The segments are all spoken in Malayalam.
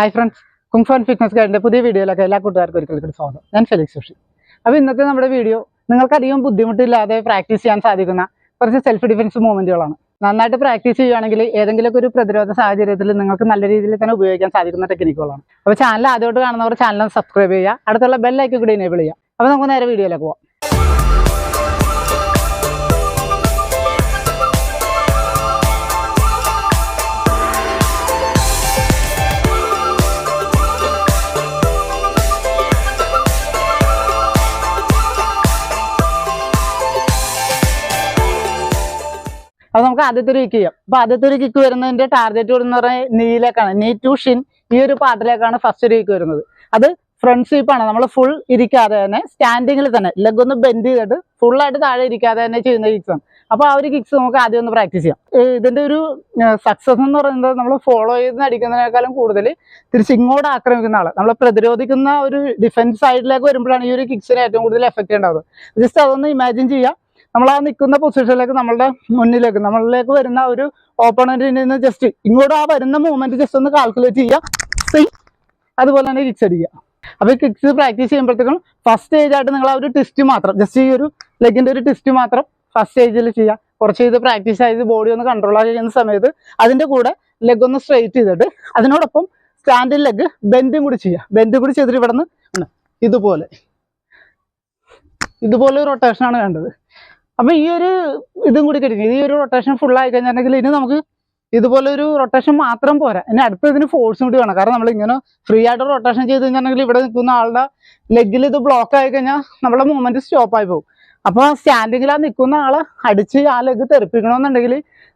ഹായ് ഫ്രണ്ട്സ് കുങ്ഫോൺ ഫിറ്റ്നസ് ഗൈഡിന്റെ പുതിയ വീഡിയോയിലൊക്കെ എല്ലാ കൂട്ടുകാർക്കും ഒരിക്കൽ കൂടി സ്വാഗതം. ഞാൻ ഫെലിക്സ് സുഷി അപ്പോൾ ഇന്നത്തെ നമ്മുടെ വീഡിയോ നിങ്ങൾക്കധികം ബുദ്ധിമുട്ടില്ലാതെ പ്രാക്ടീസ് ചെയ്യാൻ സാധിക്കുന്ന കുറച്ച് സെൽഫ് ഡിഫൻസ് മൂവ്മെന്റുകളാണ് നന്നായിട്ട് പ്രാക്ടീസ് ചെയ്യുകയാണെങ്കിൽ ഏതെങ്കിലുമൊക്കെ ഒരു പ്രതിരോധ സാഹചര്യത്തിൽ നിങ്ങൾക്ക് നല്ല രീതിയിൽ തന്നെ ഉപയോഗിക്കാൻ സാധിക്കുന്ന ടെക്നിക്കുകളാണ് അപ്പോൾ ചാനൽ ആദ്യമായിട്ട് കാണുന്നവർ ചാനൽ സബ്സ്ക്രൈബ് ചെയ്യുക. അടുത്തുള്ള ബെല്ലൈക്കും കൂടി എനേബിൾ ചെയ്യുക. അപ്പോൾ നമുക്ക് നേരെ വീഡിയോയിലേക്ക് പോകാം അപ്പോൾ നമുക്ക് ആദ്യത്തെ ഒരു ചെയ്യാം. അപ്പൊ ആദ്യത്തെ ഒരു കിക്ക് വരുന്നതിന്റെ ടാർഗറ്റ് എന്ന് പറഞ്ഞാൽ നീലേക്കാണ്. നീ ടു ഷിൻ ഈ ഒരു പാർട്ടിലേക്കാണ് ഫസ്റ്റ് ഒരു വരുന്നത്. അത് ഫ്രണ്ട് സ്വീപ്പാണ് നമ്മൾ ഫുൾ ഇരിക്കാതെ തന്നെ സ്റ്റാൻഡിങ്ങിൽ തന്നെ ലെഗ് ഒന്ന് ബെൻഡ് ചെയ്തിട്ട് ഫുൾ ആയിട്ട് താഴെ ഇരിക്കാതെ തന്നെ ചെയ്യുന്ന കിക്സ് ആണ്. അപ്പോൾ ആ ഒരു കിക്സ് നമുക്ക് ആദ്യം ഒന്ന് പ്രാക്ടീസ് ചെയ്യാം. ഇതിന്റെ ഒരു സക്സസ് എന്ന് പറയുന്നത് നമ്മൾ ഫോളോ ചെയ്ത് അടിക്കുന്നതിനേക്കാളും കൂടുതൽ തിരിച്ച് ഇങ്ങോട്ട് ആക്രമിക്കുന്ന ആൾ നമ്മളെ പ്രതിരോധിക്കുന്ന ഒരു ഡിഫൻസ് സൈഡിലേക്ക് വരുമ്പോഴാണ് ഈ ഒരു കിക്സിന് ഏറ്റവും കൂടുതൽ എഫക്റ്റ് ഉണ്ടാവുന്നത് ജസ്റ്റ് അതൊന്ന് ഇമാജിൻ ചെയ്യുക നമ്മൾ ആ നിൽക്കുന്ന പൊസിഷനിലേക്ക് നമ്മളുടെ മുന്നിലേക്ക് നമ്മളിലേക്ക് വരുന്ന ഒരു ഓപ്പണന്റിൽ നിന്ന് ജസ്റ്റ് ഇങ്ങോട്ട് ആ വരുന്ന മൂവ്മെന്റ് ജസ്റ്റ് ഒന്ന് കാൽക്കുലേറ്റ് ചെയ്യുക. സെയിം അതുപോലെ തന്നെ കിക്സ് അടിക്കുക. അപ്പോൾ ഈ കിക്സ് പ്രാക്ടീസ് ചെയ്യുമ്പോഴത്തേക്കും ഫസ്റ്റ് സ്റ്റേജ് ആയിട്ട് നിങ്ങൾ ആ ഒരു ടെസ്റ്റ് മാത്രം ജസ്റ്റ് ഈ ഒരു ലെഗിന്റെ ഒരു ടെസ്റ്റ് മാത്രം ഫസ്റ്റ് സ്റ്റേജിൽ ചെയ്യുക. കുറച്ച് ചെയ്ത് പ്രാക്ടീസ് ചെയ്ത് ബോഡി ഒന്ന് കൺട്രോൾ ചെയ്യുന്ന സമയത്ത് അതിന്റെ കൂടെ ലെഗ് ഒന്ന് സ്ട്രെയിറ്റ് ചെയ്തിട്ട് അതിനോടൊപ്പം സ്റ്റാൻഡിൽ ലെഗ് ബെൻഡും കൂടി ചെയ്യുക. ബെൻഡും കൂടി ചെയ്തിട്ട് ഇവിടെ നിന്ന് ഇതുപോലെ ഇതുപോലെ ആണ് വേണ്ടത്. അപ്പൊ ഈ ഒരു ഇതും കൂടി കിട്ടി ഈ ഒരു റൊട്ടേഷൻ ഫുൾ ആയി കഴിഞ്ഞിട്ടുണ്ടെങ്കിൽ ഇനി നമുക്ക് ഇതുപോലെ ഒരു റൊട്ടേഷൻ മാത്രം പോരാ. ഇനി അടുത്ത ഇതിന് ഫോഴ്സും കൂടി വേണം. കാരണം നമ്മൾ ഇങ്ങനെ ഫ്രീ ആയിട്ട് റൊട്ടേഷൻ ചെയ്ത് കഴിഞ്ഞിട്ടുണ്ടെങ്കിൽ ഇവിടെ നിൽക്കുന്ന ആളുടെ ലെഗിൽ ഇത് ബ്ലോക്ക് ആയി കഴിഞ്ഞാൽ നമ്മുടെ മൂവ്മെന്റ് സ്റ്റോപ്പ് ആയി പോകും. അപ്പോൾ സ്റ്റാൻഡിങ്ങിൽ ആ നിൽക്കുന്ന ആളെ അടിച്ച് ആ ലെഗ് തെറിപ്പിക്കണമെന്നുണ്ടെങ്കിൽ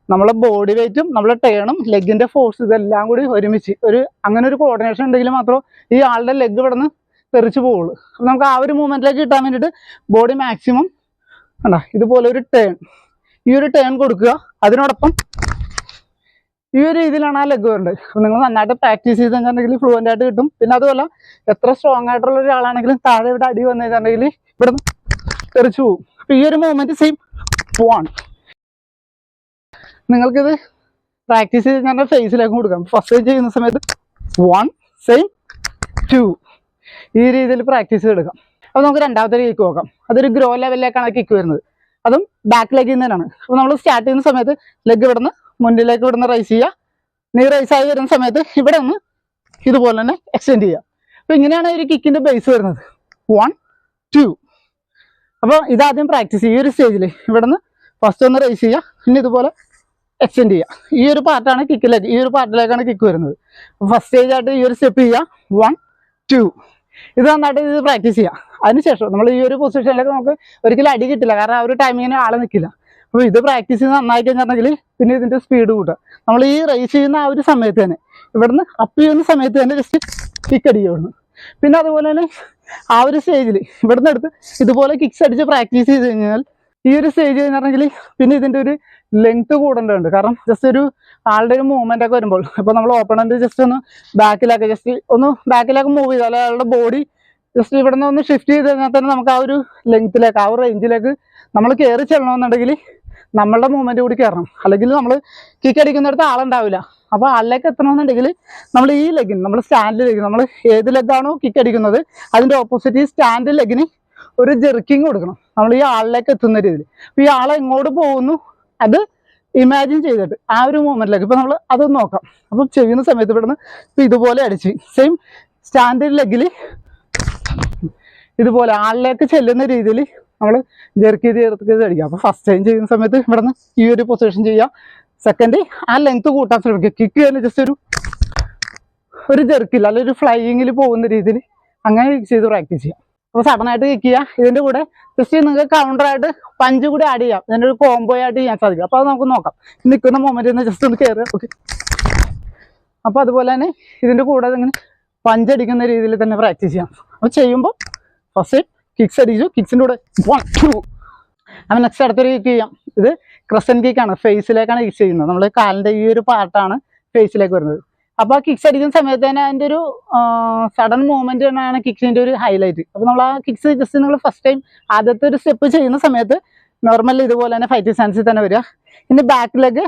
നമ്മളെ ബോഡി വെയിറ്റും നമ്മളെ ടേണും ലെഗിന്റെ ഫോഴ്സ് ഇതെല്ലാം കൂടി ഒരുമിച്ച് ഒരു അങ്ങനെ ഒരു കോർഡിനേഷൻ ഉണ്ടെങ്കിൽ മാത്രം ഈ ആളുടെ ലെഗ് ഇവിടെ നിന്ന് തെറിച്ച് പോവുള്ളൂ. നമുക്ക് ആ ഒരു മൂവ്മെന്റിലേക്ക് കിട്ടാൻ വേണ്ടിയിട്ട് ബോഡി മാക്സിമം കണ്ടാ ഇതുപോലെ ഒരു ടേൺ ഈ ഒരു ടേൺ കൊടുക്കുക. അതിനോടൊപ്പം ഈ ഒരു രീതിയിലാണ് ആ ലെഗ് വരേണ്ടത്. അപ്പം നിങ്ങൾ നന്നായിട്ട് പ്രാക്ടീസ് ചെയ്ത് കഴിഞ്ഞിട്ടുണ്ടെങ്കിൽ ഫ്ലുവന്റ് ആയിട്ട് കിട്ടും. പിന്നെ അതുപോലെ എത്ര സ്ട്രോങ് ആയിട്ടുള്ള ഒരാളാണെങ്കിലും താഴെ ഇവിടെ അടി വന്നു കഴിഞ്ഞിട്ടുണ്ടെങ്കിൽ ഇവിടെ തെറിച്ചു പോകും അപ്പം ഈ ഒരു മൂവ്മെന്റ് സെയിം പോവാണ് നിങ്ങൾക്കിത് പ്രാക്ടീസ് ചെയ്ത് ഞാൻ ഫേസിലേക്ക് കൊടുക്കാം. ഫസ്റ്റ് ചെയ്യുന്ന സമയത്ത് വൺ സെയിം ടു ഈ രീതിയിൽ പ്രാക്ടീസ് ചെയ്തെടുക്കാം. അപ്പോൾ നമുക്ക് രണ്ടാമത്തെ കിക്ക് നോക്കാം. അതൊരു ഗ്രോ ലെവലിലേക്കാണ് കിക്ക് വരുന്നത്. അതും ബാക്ക് ലെഗിൽ തന്നെയാണ് അപ്പോൾ നമ്മൾ സ്റ്റാർട്ട് ചെയ്യുന്ന സമയത്ത് ലെഗ് ഇവിടുന്ന് മുന്നിലേക്ക് ഇവിടുന്ന് റൈസ് ചെയ്യുക. നീ റൈസ് ആയി വരുന്ന സമയത്ത് ഇവിടെ നിന്ന് ഇതുപോലെ തന്നെ എക്സ്റ്റെൻഡ് ചെയ്യുക. അപ്പോൾ ഇങ്ങനെയാണ് ഒരു കിക്കിന്റെ ബേസ് വരുന്നത്. വൺ ടു അപ്പോൾ ഇതാദ്യം പ്രാക്ടീസ് ചെയ്യുക. ഈ ഒരു സ്റ്റേജിൽ ഇവിടുന്ന് ഫസ്റ്റ് ഒന്ന് റൈസ് ചെയ്യുക. പിന്നെ ഇതുപോലെ എക്സ്റ്റെൻഡ് ചെയ്യുക. ഈ ഒരു പാർട്ടാണ് കിക്കിലേക്ക് ഈ ഒരു പാർട്ടിലേക്കാണ് കിക്ക് വരുന്നത്. ഫസ്റ്റ് സ്റ്റേജ് ആയിട്ട് ഈ ഒരു സ്റ്റെപ്പ് ചെയ്യുക. വൺ ടു ഇത് നന്നായിട്ട് ഇത് പ്രാക്ടീസ് ചെയ്യാം. അതിനുശേഷം നമ്മൾ ഈ ഒരു പൊസിഷനിലേക്ക് നമുക്ക് ഒരിക്കലും അടി കിട്ടില്ല. കാരണം ആ ഒരു ടൈമിങ്ങിന് ആളെ നിൽക്കില്ല അപ്പോൾ ഇത് പ്രാക്ടീസ് ചെയ്ത് നന്നായി കഴിഞ്ഞിട്ടുണ്ടെങ്കിൽ പിന്നെ ഇതിന്റെ സ്പീഡ് കൂട്ടുക. നമ്മൾ ഈ റേസ് ചെയ്യുന്ന ആ ഒരു സമയത്ത് തന്നെ ഇവിടുന്ന് അപ്പ് ചെയ്യുന്ന സമയത്ത് തന്നെ ജസ്റ്റ് കിക്ക് അടിക്കുന്നു പിന്നെ അതുപോലെ തന്നെ ആ ഒരു സ്റ്റേജിൽ ഇവിടുന്ന് എടുത്ത് ഇതുപോലെ കിക്സ് അടിച്ച് പ്രാക്ടീസ് ചെയ്ത് കഴിഞ്ഞാൽ ഈ ഒരു സ്റ്റേജ് കഴിഞ്ഞാൽ പിന്നെ ഇതിന്റെ ഒരു ലെങ്ത് കൂടേണ്ടതുണ്ട്. കാരണം ജസ്റ്റ് ഒരു ആളുടെ ഒരു മൂവ്മെന്റ് ഒക്കെ വരുമ്പോൾ ഇപ്പോൾ നമ്മൾ ഓപ്പണന്റ് ജസ്റ്റ് ഒന്ന് ബാക്കിലാക്കി ജസ്റ്റ് ഒന്ന് ബാക്കിലേക്ക് മൂവ് ചെയ്താൽ അയാളുടെ ബോഡി ജസ്റ്റ് ഇവിടെ നിന്ന് ഒന്ന് ഷിഫ്റ്റ് ചെയ്ത് കഴിഞ്ഞാൽ തന്നെ നമുക്ക് ആ ഒരു ലെങ്ത്തിലേക്ക് ആ ഒരു റേഞ്ചിലേക്ക് നമ്മൾ കയറി ചെല്ലണമെന്നുണ്ടെങ്കിൽ നമ്മളുടെ മൂവ്മെന്റ് കൂടി കയറണം അല്ലെങ്കിൽ നമ്മൾ കിക്ക് അടിക്കുന്നിടത്ത് ആളുണ്ടാവില്ല. അപ്പോൾ ആളിലേക്ക് എത്തണമെന്നുണ്ടെങ്കിൽ നമ്മൾ ഈ ലെഗിന് നമ്മൾ സ്റ്റാൻഡ് ലെഗിന് നമ്മൾ ഏത് ലെഗാണോ കിക്ക് അടിക്കുന്നത് അതിന്റെ ഓപ്പോസിറ്റ് ഈ സ്റ്റാൻഡ് ലെഗിന് ഒരു ജെർക്കിങ് കൊടുക്കണം. നമ്മൾ ഈ ആളിലേക്ക് എത്തുന്ന രീതിയിൽ. അപ്പോൾ ഈ ആളെ എങ്ങോട്ട് പോകുന്നു? അത് ഇമാജിൻ ചെയ്തിട്ട് ആ ഒരു മൊമെന്റിലേക്ക് ഇപ്പൊ നമ്മൾ അത് നോക്കാം. അപ്പം ചെയ്യുന്ന സമയത്ത് ഇവിടുന്ന് ഇപ്പൊ ഇതുപോലെ അടിച്ച്. സെയിം സ്റ്റാൻഡേർഡ് ലെഗിൽ ഇതുപോലെ ആളിലേക്ക് ചെല്ലുന്ന രീതിയിൽ നമ്മൾ ജെർക്ക് ജെർക്ക് അടിക്കുക അപ്പോൾ ഫസ്റ്റ് ടൈം ചെയ്യുന്ന സമയത്ത് ഇവിടുന്ന് ഈ ഒരു പൊസിഷൻ ചെയ്യാം. സെക്കൻഡ് ആ ലെങ്ത് കൂട്ടാൻ ശ്രമിക്കുക കിക്ക് ചെയ്യുന്ന ജസ്റ്റ് ഒരു ഒരു ജെർക്കില്ല അല്ലെങ്കിൽ ഒരു ഫ്ലൈയിങ്ങിൽ പോകുന്ന രീതിയിൽ അങ്ങനെ ചെയ്ത് പ്രാക്ടീസ് ചെയ്യാം. അപ്പോൾ സഡൻ ആയിട്ട് കിക്ക് ചെയ്യുക ഇതിന്റെ കൂടെ ജസ്റ്റ് നിങ്ങൾക്ക് കൗണ്ടർ ആയിട്ട് പഞ്ച് കൂടി ആഡ് ചെയ്യാം. ഇതിന്റെ ഒരു കോംബോ ആയിട്ട് ചെയ്യാൻ സാധിക്കും. അപ്പോൾ അത് നമുക്ക് നോക്കാം. നിൽക്കുന്ന മൊമെന്റ് ജസ്റ്റ് ഒന്ന് കയറുക ഓക്കെ അപ്പോൾ അതുപോലെ തന്നെ ഇതിന്റെ കൂടെ ഇങ്ങനെ പഞ്ച് അടിക്കുന്ന രീതിയിൽ തന്നെ പ്രാക്ടീസ് ചെയ്യാം. അപ്പോൾ ചെയ്യുമ്പോൾ ഫസ്റ്റ് കിക്സ് അടിച്ചു. കിക്സിന്റെ കൂടെ അപ്പോൾ നെക്സ്റ്റ് അടുത്തൊരു കിക്ക് ചെയ്യാം. ഇത് ക്രസൻ കിക്കാണ് ഫേസിലേക്കാണ് കിക്സ് ചെയ്യുന്നത്. നമ്മൾ കാലിന്റെ ഈ ഒരു പാർട്ടാണ് ഫേസിലേക്ക് വരുന്നത്. അപ്പോൾ കിക്സ് അടിക്കുന്ന സമയത്ത് തന്നെ അതിന്റെ ഒരു സഡൻ മൂവ്മെന്റ് തന്നെയാണ് കിക്സിന്റെ ഒരു ഹൈലൈറ്റ് അപ്പോൾ നമ്മൾ ആ കിക്സ് ജസ്റ്റ് നമ്മൾ ഫസ്റ്റ് ടൈം ആദ്യത്തെ ഒരു സ്റ്റെപ്പ് ചെയ്യുന്ന സമയത്ത് നോർമൽ ഇതുപോലെ തന്നെ ഫൈറ്റിംഗ് സ്റ്റാൻസിൽ തന്നെ വരിക. പിന്നെ ബാക്ക് ലെഗ്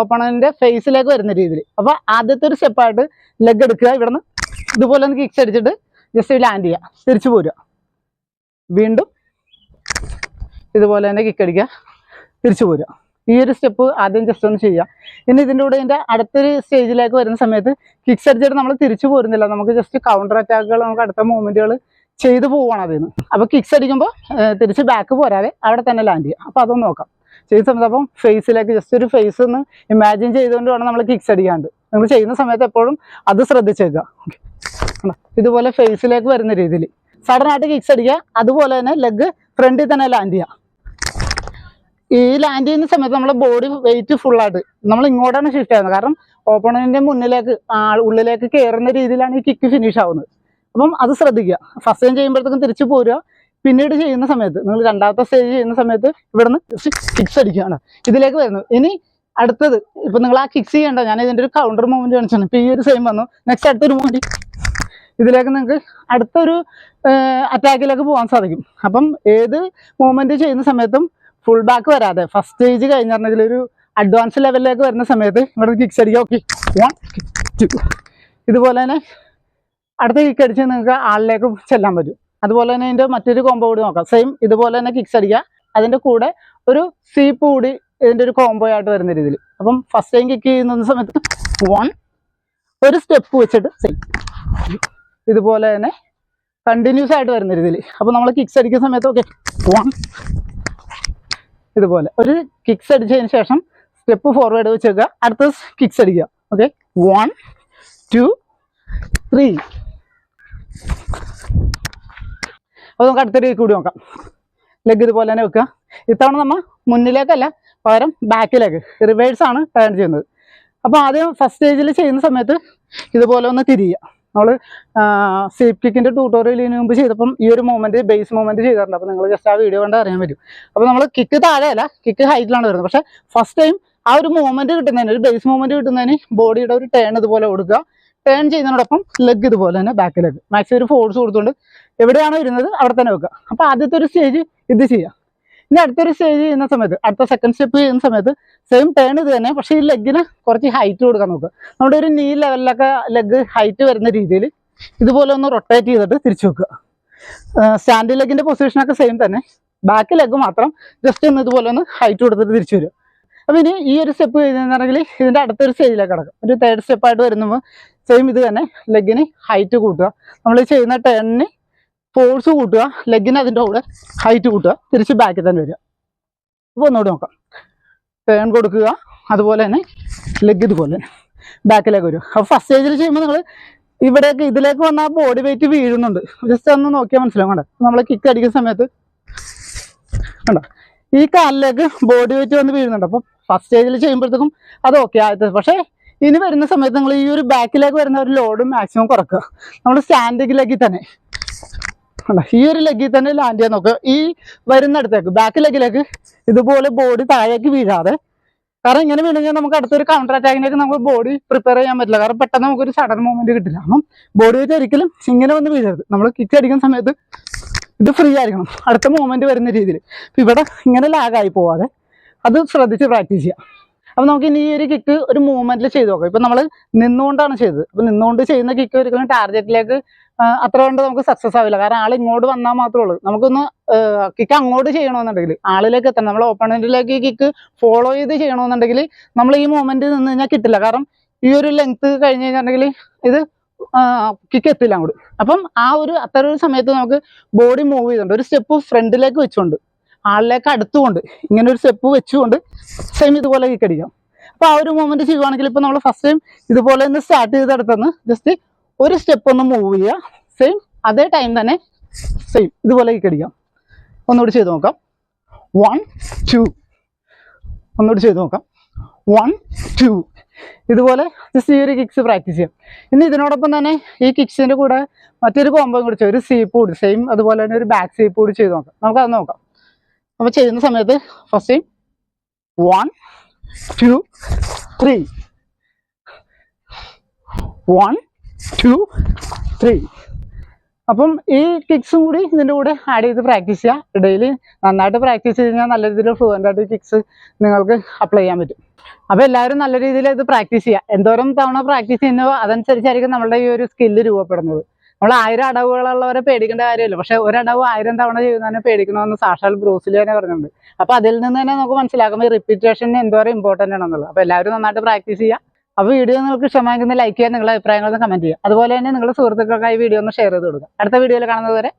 ഓപ്പണറിന്റെ ഫേസിലേക്ക് വരുന്ന രീതിയിൽ. അപ്പൊ ആദ്യത്തെ ഒരു സ്റ്റെപ്പായിട്ട് ലെഗ് എടുക്കുക. ഇവിടുന്ന് ഇതുപോലെ ഒന്ന് കിക്സ് അടിച്ചിട്ട് ജസ്റ്റ് ലാൻഡ് ചെയ്യുക. തിരിച്ചു പോരുക. വീണ്ടും ഇതുപോലെ തന്നെ കിക്ക് അടിക്കുക. തിരിച്ചു പോരുക. ഈ ഒരു സ്റ്റെപ്പ് ആദ്യം ജസ്റ്റ് ഒന്ന് ചെയ്യാം. ഇനി ഇതിന്റെ കൂടെ ഇതിന്റെ അടുത്തൊരു സ്റ്റേജിലേക്ക് വരുന്ന സമയത്ത് കിക്സ് അടിച്ചിട്ട് നമ്മൾ തിരിച്ചു പോരുന്നില്ല. നമുക്ക് ജസ്റ്റ് കൗണ്ടർ അറ്റാക്കുകൾ നമുക്ക് അടുത്ത മൂവ്മെന്റുകൾ ചെയ്തു പോവുകയാണ് അതിൽ നിന്ന് അപ്പോൾ കിക്സ് അടിക്കുമ്പോൾ തിരിച്ച് ബാക്ക് പോരാതെ അവിടെ തന്നെ ലാൻഡ് ചെയ്യുക. അപ്പോൾ അതൊന്ന് നോക്കാം. ചെയ്യുന്ന സമയത്ത് അപ്പം ഫേസിലേക്ക് ജസ്റ്റ് ഒരു ഫേസ് ഒന്ന് ഇമാജിൻ ചെയ്തുകൊണ്ട് വേണം നമ്മൾ കിക്സ് അടിക്കാണ്ട് നിങ്ങൾ ചെയ്യുന്ന സമയത്ത് എപ്പോഴും അത് ശ്രദ്ധിച്ചേക്കുക. ഇതുപോലെ ഫേസിലേക്ക് വരുന്ന രീതിയിൽ സഡൻ ആയിട്ട് കിക്സ് അടിക്കുക. അതുപോലെ തന്നെ ലെഗ് ഫ്രണ്ടിൽ തന്നെ ലാൻഡ് ചെയ്യുക. ഈ ലാൻഡ് ചെയ്യുന്ന സമയത്ത് നമ്മുടെ ബോഡി വെയിറ്റ് ഫുൾ ആയിട്ട്. നമ്മൾ ഇങ്ങോട്ടാണ് ഷിഫ്റ്റ് ആവുന്നത്. കാരണം ഓപ്പണന്റിന്റെ മുന്നിലേക്ക് ആൾ ഉള്ളിലേക്ക് കയറുന്ന രീതിയിലാണ് ഈ കിക്ക് ഫിനിഷ് ആവുന്നത്. അപ്പം അത് ശ്രദ്ധിക്കുക. ഫസ്റ്റ് ടൈം ചെയ്യുമ്പോഴത്തേക്കും തിരിച്ചു പോരുക. പിന്നീട് ചെയ്യുന്ന സമയത്ത് നിങ്ങൾ രണ്ടാമത്തെ സ്റ്റേജ് ചെയ്യുന്ന സമയത്ത് ഇവിടുന്ന് കിക്സ് അടിക്കുകയാണ്. ഇതിലേക്ക് വരുന്നു. ഇനി അടുത്തത് ഇപ്പൊ നിങ്ങൾ ആ കിക്സ് ചെയ്യണ്ട ഞാൻ ഇതിന്റെ ഒരു കൗണ്ടർ മൂവ്മെന്റ് കാണിച്ചാണ്. ഇപ്പൊ ഈ ഒരു സെയിം വന്നു. നെക്സ്റ്റ് അടുത്തൊരു മൂവ്മെന്റ് ഇതിലേക്ക് നിങ്ങൾക്ക് അടുത്തൊരു അറ്റാക്കിലേക്ക് പോകാൻ സാധിക്കും. അപ്പം ഏത് മൂവ്മെന്റ് ചെയ്യുന്ന സമയത്തും ഫുൾ ബാക്ക് വരാതെ. ഫസ്റ്റ് സ്റ്റേജ് കഴിഞ്ഞിട്ടുണ്ടെങ്കിൽ ഒരു അഡ്വാൻസ് ലെവലിലേക്ക് വരുന്ന സമയത്ത് ഇവിടെ കിക്സ് അടിക്കുക ഓക്കെ വൺ ടു ഇതുപോലെ തന്നെ അടുത്ത കിക്ക് അടിച്ച് നിങ്ങൾക്ക് ആളിലേക്ക് ചെല്ലാൻ പറ്റും. അതുപോലെ തന്നെ ഇതിന്റെ മറ്റൊരു കോംബോ കൂടി നോക്കാം. സെയിം ഇതുപോലെ തന്നെ കിക്സ് അടിക്കുക. അതിന്റെ കൂടെ ഒരു സീപ്പ് കൂടി ഇതിന്റെ ഒരു കോംബോ ആയിട്ട് വരുന്ന രീതിയിൽ. അപ്പം ഫസ്റ്റ് ടൈം കിക്ക് ചെയ്യുന്ന സമയത്ത് വൺ ഒരു സ്റ്റെപ്പ് വെച്ചിട്ട് സെയിം ഇതുപോലെ തന്നെ കണ്ടിന്യൂസ് ആയിട്ട് വരുന്ന രീതിയിൽ. അപ്പോൾ നമ്മൾ കിക്സ് അടിക്കുന്ന സമയത്ത് ഓക്കെ വൺ ഇതുപോലെ. ഒരു കിക്സ് അടിച്ചതിന് ശേഷം സ്റ്റെപ്പ് ഫോർവേഡ് വെച്ച് വെക്കുക അടുത്ത കിക്സ് അടിക്കുക ഓക്കെ വൺ ടു ത്രീ അപ്പോൾ നമുക്ക് അടുത്ത അടുത്തൊരു കൂടി നോക്കാം. ലെഗ് ഇതുപോലെ തന്നെ വെക്കുക ഇത്തവണ നമ്മൾ മുന്നിലേക്കല്ല പകരം ബാക്കിലേക്ക് റിവേഴ്സാണ് ടേൺ ചെയ്യുന്നത്. അപ്പോൾ ആദ്യം ഫസ്റ്റ് സ്റ്റേജിൽ ചെയ്യുന്ന സമയത്ത് ഇതുപോലെ ഒന്ന് തിരിയുക നമ്മൾ സേഫ് കിക്കിന്റെ ട്യൂട്ടോറിയൽ മുമ്പ് ചെയ്തപ്പം ഈ ഒരു മൂവ്മെന്റ് ബേസ് മൂവ്മെന്റ് ചെയ്തിട്ടുണ്ട്. അപ്പോൾ നിങ്ങൾ ജസ്റ്റ് ആ വീഡിയോ കണ്ട് അറിയാൻ പറ്റും. അപ്പോൾ നമ്മൾ കിക്ക് താഴെയല്ല കിക്ക് ഹൈറ്റിലാണ് വരുന്നത്. പക്ഷേ ഫസ്റ്റ് ടൈം ആ ഒരു മൂവ്മെന്റ് കിട്ടുന്നതിന് ഒരു ബേസ് മൂവ്മെന്റ് കിട്ടുന്നതിന് ബോഡിയുടെ ഒരു ടേൺ ഇതുപോലെ കൊടുക്കുക ടേൺ ചെയ്യുന്നതിനോടൊപ്പം ലെഗ് ഇതുപോലെ തന്നെ ബാക്ക് ലെഗ് മാക്സിമം ഒരു ഫോഴ്സ് കൊടുത്തുകൊണ്ട് എവിടെയാണോ ഇരുന്നത് അവിടെ തന്നെ വെക്കുക. അപ്പോൾ ആദ്യത്തെ ഒരു സ്റ്റേജ് ഇത് ചെയ്യുക ഇനി അടുത്തൊരു സ്റ്റേജ് ചെയ്യുന്ന സമയത്ത് അടുത്ത സെക്കൻഡ് സ്റ്റെപ്പ് ചെയ്യുന്ന സമയത്ത് സെയിം ടേൺ ഇത് തന്നെ. പക്ഷേ ഈ ലെഗിന് കുറച്ച് ഹൈറ്റ് കൊടുക്കാൻ നോക്കുക നമ്മുടെ ഒരു നീ ലെവലിലൊക്കെ ലെഗ് ഹൈറ്റ് വരുന്ന രീതിയിൽ ഇതുപോലെ ഒന്ന് റൊട്ടേറ്റ് ചെയ്തിട്ട് തിരിച്ചു വെക്കുക. സ്റ്റാൻഡ് ലെഗിന്റെ പൊസിഷനൊക്കെ സെയിം തന്നെ. ബാക്ക് ലെഗ് മാത്രം ജസ്റ്റ് ഒന്ന് ഇതുപോലെ ഒന്ന് ഹൈറ്റ് കൊടുത്തിട്ട് തിരിച്ചു വരിക. അപ്പം ഇനി ഈ ഒരു സ്റ്റെപ്പ് കഴിഞ്ഞിട്ടുണ്ടെങ്കിൽ ഇതിന്റെ അടുത്തൊരു സ്റ്റേജിലേക്ക് കിടക്കും. ഒരു തേർഡ് സ്റ്റെപ്പായിട്ട് വരുമ്പോൾ സെയിം ഇത് തന്നെ ലെഗിന് ഹൈറ്റ് കൂട്ടുക. നമ്മൾ ചെയ്യുന്ന ടേണിന് ഫോഴ്സ് കൂട്ടുക. ലെഗിന് അതിന്റെ കൂടെ ഹൈറ്റ് കൂട്ടുക. തിരിച്ച് ബാക്കിൽ തന്നെ വരിക. അപ്പോൾ ഒന്നുകൂടി നോക്കാം. ടേൺ കൊടുക്കുക. അതുപോലെ തന്നെ ലെഗ് ഇതുപോലെ ബാക്കിലേക്ക് വരും അപ്പോൾ ഫസ്റ്റ് സ്റ്റേജിൽ ചെയ്യുമ്പോൾ നിങ്ങൾ ഇവിടേക്ക് ഇതിലേക്ക് വന്നാൽ ബോഡി വെയിറ്റ് വീഴുന്നുണ്ട്. ജസ്റ്റ് ഒന്ന് നോക്കിയാൽ മനസ്സിലാവും കണ്ടോ? നമ്മൾ കിക്ക് അടിക്കുന്ന സമയത്ത് കണ്ടോ? ഈ കാലിലേക്ക് ബോഡി വെയിറ്റ് വന്ന് വീഴുന്നുണ്ട്. അപ്പോൾ ഫസ്റ്റ് സ്റ്റേജിൽ ചെയ്യുമ്പോഴത്തേക്കും അത് ഓക്കെ ആയത് പക്ഷേ ഇനി വരുന്ന സമയത്ത് നിങ്ങൾ ഈ ഒരു ബാക്കിലേക്ക് വരുന്ന ഒരു ലോഡ് മാക്സിമം കുറക്കുക. നമ്മൾ സ്റ്റാൻഡിങ്ങിലേക്ക് തന്നെ. ഈ ഒരു ലെഗിൽ തന്നെ ലാൻഡ് ചെയ്യാൻ നോക്കുക ഈ വരുന്നിടത്തേക്ക് ബാക്ക് ലെഗിലേക്ക് ഇതുപോലെ ബോഡി താഴേക്ക് വീഴാതെ. കാരണം ഇങ്ങനെ വീണെങ്കിൽ നമുക്ക് അടുത്തൊരു കൗണ്ടർ അറ്റാക്കിനേക്ക് നമുക്ക് ബോഡി പ്രിപ്പയർ ചെയ്യാൻ പറ്റില്ല. കാരണം പെട്ടെന്ന് നമുക്കൊരു സഡൻ മൂവ്മെന്റ് കിട്ടില്ല. അപ്പം ബോഡി വെച്ച് ഒരിക്കലും ഇങ്ങനെ വന്ന് വീഴരുത്. നമ്മൾ കിക്ക് അടിക്കുന്ന സമയത്ത് ഇത് ഫ്രീ ആയിരിക്കണം. അടുത്ത മൂവ്മെന്റ് വരുന്ന രീതിയിൽ. ഇവിടെ ഇങ്ങനെ ലാഗായി പോവാതെ അത് ശ്രദ്ധിച്ച് പ്രാക്ടീസ് ചെയ്യാം. അപ്പം നമുക്ക് ഇനി ഈ ഒരു കിക്ക് ഒരു മൂവ്മെന്റിൽ ചെയ്ത് നോക്കാം. ഇപ്പം നമ്മൾ നിന്നുകൊണ്ടാണ് ചെയ്തത്. അപ്പം നിന്നുകൊണ്ട് ചെയ്യുന്ന കിക്ക് ഒരിക്കലും ടാർഗറ്റിലേക്ക് അത്ര കൊണ്ട് നമുക്ക് സക്സസ് ആവില്ല. കാരണം ആൾ ഇങ്ങോട്ട് വന്നാൽ മാത്രമേ ഉള്ളൂ. നമുക്കൊന്ന് കിക്ക് അങ്ങോട്ട് ചെയ്യണമെന്നുണ്ടെങ്കിൽ ആളിലേക്ക് എത്തണം. നമ്മൾ ഓപ്പണന്റിലേക്ക് കിക്ക് ഫോളോ ചെയ്ത് ചെയ്യണമെന്നുണ്ടെങ്കിൽ നമ്മൾ ഈ മൂവ്മെന്റ് നിന്ന് കഴിഞ്ഞാൽ കിട്ടില്ല. കാരണം ഈ ഒരു ലെങ്ത് കഴിഞ്ഞ് കഴിഞ്ഞിട്ടുണ്ടെങ്കിൽ ഇത് കിക്ക് എത്തില്ല അങ്ങോട്ട്. അപ്പം ആ ഒരു അത്ര ഒരു സമയത്ത് നമുക്ക് ബോഡി മൂവ് ചെയ്തിട്ടുണ്ട്. ഒരു സ്റ്റെപ്പ് ഫ്രണ്ടിലേക്ക് വെച്ചുകൊണ്ട്. ആളിലേക്ക് അടുത്തുകൊണ്ട് ഇങ്ങനെ ഒരു സ്റ്റെപ്പ് വെച്ചുകൊണ്ട് സെയിം ഇതുപോലെ കിക്കടിക്കാം അപ്പൊ ആ ഒരു മൂവ്മെന്റ് ചെയ്യുവാണെങ്കിൽ ഇപ്പോൾ നമ്മൾ ഫസ്റ്റ് ടൈം ഇതുപോലെ ഒന്ന് സ്റ്റാർട്ട് ചെയ്തെടുത്തെന്ന് ജസ്റ്റ് ഒരു സ്റ്റെപ്പ് ഒന്ന് മൂവ് ചെയ്യുക. സെയിം അതേ ടൈം തന്നെ സെയിം ഇതുപോലെ കിക്കടിക്കാം ഒന്നുകൂടി ചെയ്ത് നോക്കാം. വൺ ടു ഒന്നുകൂടി ചെയ്ത് നോക്കാം. വൺ ടു ഇതുപോലെ ജസ്റ്റ് ഈ ഒരു കിക്സ് പ്രാക്ടീസ് ചെയ്യാം. ഇനി ഇതിനോടൊപ്പം തന്നെ ഈ കിക്സിന്റെ കൂടെ മറ്റൊരു കോമ്പോ കൂടി ഒരു സീപ്പ് കൂടി സെയിം അതുപോലെ തന്നെ ഒരു ബാക്ക് സീപ്പ് കൂടി ചെയ്ത് നോക്കാം. നമുക്ക് അത് നോക്കാം. അപ്പോൾ ചെയ്യുന്ന സമയത്ത് first one two three one two three അപ്പം ഈ കിക്സും കൂടി ഇതിന്റെ കൂടെ ആഡ് ചെയ്ത് പ്രാക്ടീസ് ചെയ്യുക ഡെയിലി നന്നായിട്ട് പ്രാക്ടീസ് ചെയ്ത് കഴിഞ്ഞാൽ നല്ല രീതിയിൽ ഫ്ലുവന്റ് ആയിട്ട് കിക്സ് നിങ്ങൾക്ക് അപ്ലൈ ചെയ്യാൻ പറ്റും. അപ്പോൾ എല്ലാവരും നല്ല രീതിയിൽ ഇത് പ്രാക്ടീസ് ചെയ്യുക എന്തോരം തവണ പ്രാക്ടീസ് ചെയ്യുന്നോ അതനുസരിച്ചായിരിക്കും നമ്മളുടെ ഈ ഒരു സ്കില്ല് രൂപപ്പെടുന്നത്. നമ്മൾ ആയിരം അടവുകളുള്ളവരെ പേടിക്കേണ്ട കാര്യമില്ല. പക്ഷെ ഒരടവ് ആയിരം തവണ ചെയ്യുന്നതിനെ പേടിക്കണമെന്ന് സാക്ഷാൽ ബ്രൂസിൽ തന്നെ പറഞ്ഞിട്ടുണ്ട്. അപ്പോൾ അതിൽ നിന്ന് തന്നെ നമുക്ക് മനസ്സിലാക്കുമ്പോൾ റിപ്പീറ്റേഷൻ എന്തോരം ഇമ്പോർട്ടന്റ് ആണെന്നുള്ളത്. അപ്പോൾ എല്ലാവരും നന്നായിട്ട് പ്രാക്ടീസ് ചെയ്യുക അപ്പോൾ വീഡിയോ നിങ്ങൾക്ക് ഇഷ്ടമായിരിക്കുന്ന ലൈക്ക് ചെയ്യുക നിങ്ങളുടെ അഭിപ്രായങ്ങളൊന്ന് കമന്റ് ചെയ്യുക. അതുപോലെ തന്നെ നിങ്ങളുടെ സുഹൃത്തുക്കൾക്കായി വീഡിയോ ഒന്ന് ഷെയർ ചെയ്ത് കൊടുക്കുക. അടുത്ത വീഡിയോയിൽ കാണുന്നത് വരെ